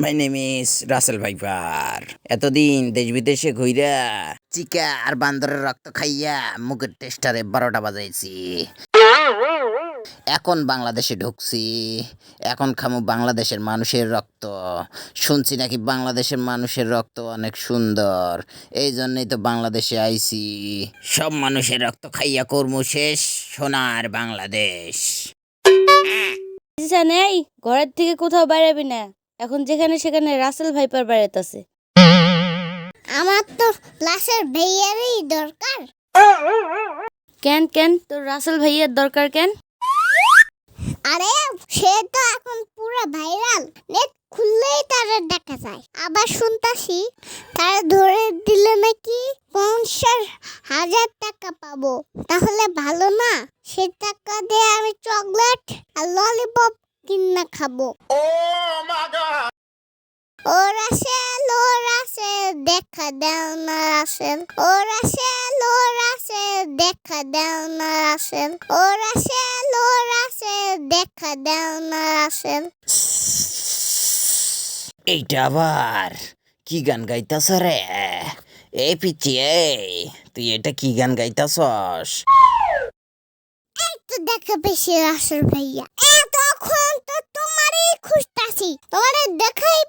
My name is Russell viper এতদিন দেশ বিদেশে ঘুইরা চিকা আর বান্দরের রক্ত খাইয়া মুখের টেস্টারে বারোটা বাজাইছি। এখন বাংলাদেশে ঢুকছি। এখন খামু বাংলাদেশের মানুষের রক্ত। শুনছি নাকি বাংলাদেশের মানুষের রক্ত অনেক সুন্দর। এই জন্যই তো বাংলাদেশে আইছি। সব মানুষের রক্ত খাইয়া কর্ম শেষ, সোনার বাংলাদেশ। দিশা নেই ঘরের থেকে কোথাও বেরাবি না। এখন যেখানে সেখানে রাসেল ভাইপার বেড়াইতেছে। আমার তো ক্লাসের ভাইয়ারই দরকার। কেন কেন? তোর রাসেল ভাইয়ের দরকার কেন? আরে সে তো এখন পুরো ভাইরাল। নেট খুললেই তারা দেখা যায়। আবার শুনতাছি তারা ধরে দিলে নাকি পঞ্চাশ হাজার টাকা পাবো। তাহলে ভালো না? সে টাকা দিয়ে আমি চকলেট আর ললিপপ কিনা খাব। ও রাসেল ও রাসেল দেখা দাও না রাসেল ও রাসেল ও রাসেল দেখা দাও না রাসেল ও রাসেল ও রাসেল দেখা দাও না রাসেল এইটা আবার কি গান গাইতাছ রে? এ পিচি এই তুই এটা কি গান গাইতাছস? তো দেখা পেয়েছি রাসেল ভাইয়া। তোমারে দেখাই